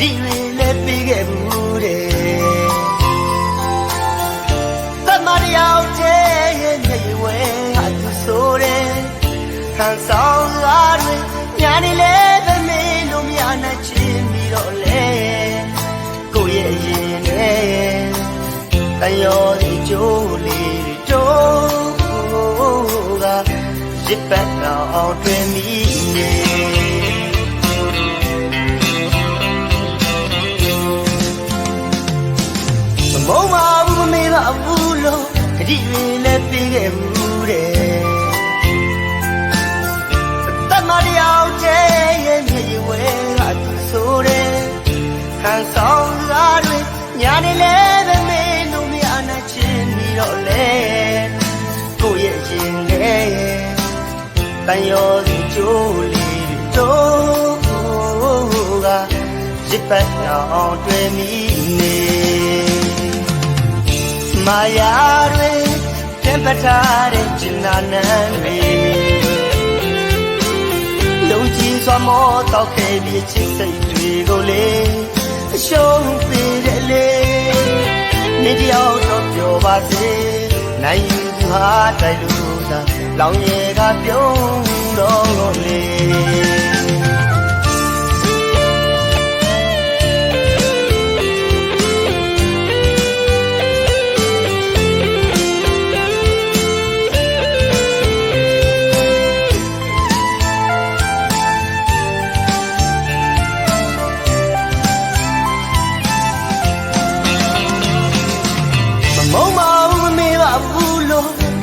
တိတွေလည်းပေးခဲ့ဘူးတဲ့သမารရောက်တဲ့ရဲ့မျက်ရည်ဝဲဟာသူဆိုတဲ့ခံဆောင်လာတွေညာနေလဲသမီးလို့မြာနဲ့ချင်းပြီးတော့လေကိုယ့်ရဲ့ရင်နဲ့တန်ရောဒီကြိုးလေးတွေတို့ကရစ်ပတ်အောင်တွင်မိနေ တိတွေလည်းပြေးခဲ့ဘူးတဲ့တမတယောက်တည်းရဲ့မြေရွယ်ကသူဆိုတဲ့ခံဆောင်စားတွေညာနေလဲပဲမေးလို့မရနိုင်ချင်းပြီးတော့လေကိုယ့်ရဲ့ရင်နဲ့တန်ရောစီကြိုးလေးတို့ကရစ်ပတ်အောင်တွေ့မိနေ မာယာတွေတက်ပထားတဲ့ကျင်နာနန်းတွေလုံကြည်စွာမောတောက်ခဲ့ပြီးချစ်စိတ်တွေကိုလေအရှုံးပေးတယ်လေနေတယောက်တော့ပြောပါစေနိုင်ယူသူဟာတိုက်လို့သာလောင်ရဲကပြုံးတော့လေ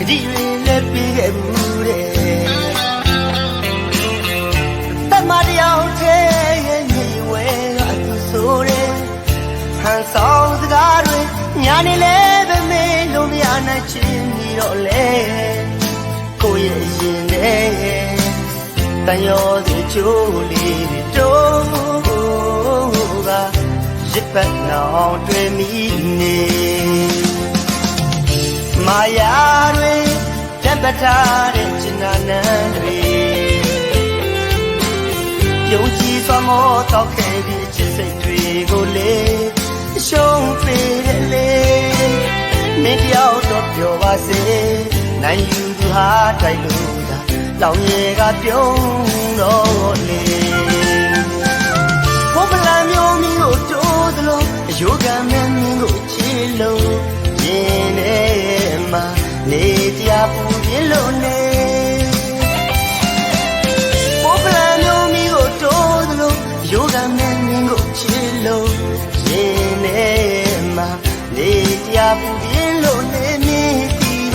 တိတွေလည်းပြီးခဲ့ဘူးတဲ့တမတယောက်တည်းရဲ့ညီဝဲကသူဆိုတဲ့ဟန်ဆောင်စကားတွေညာနေလဲပဲမေးလို့မရနိုင်ချင်းပြီးတော့လေကိုယ့်ရဲ့ရင်နဲ့တန်ရောစီချိုးလေးတွေတို့ကရစ်ပတ်နောင်တွေ့မိနေ မာယာတွေတက်ပထားတဲ့ကျင်နာနန်းတွေပြုံးကြည့်စွာမောတောက်ခဲ့ပြီးချစ်စိတ်တွေကိုလေအရှုံးပေးတယ်လေမင်းတယောက်တော့ပြောပါစေနိုင်ယူသူဟာတိုက်လို့သာလောင်ရဲကပြုံးတော့လေဘုပလံမျိုးမင်းကိုတိုးသလိုအယောဂမင်းမင်းကိုချီလို့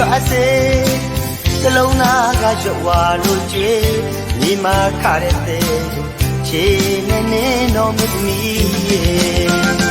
ဒီပါစေစလုံးသားကရွဝါလို့ကြွေးညီမခရတဲ့ချေနေနေတော့မသမီးရဲ့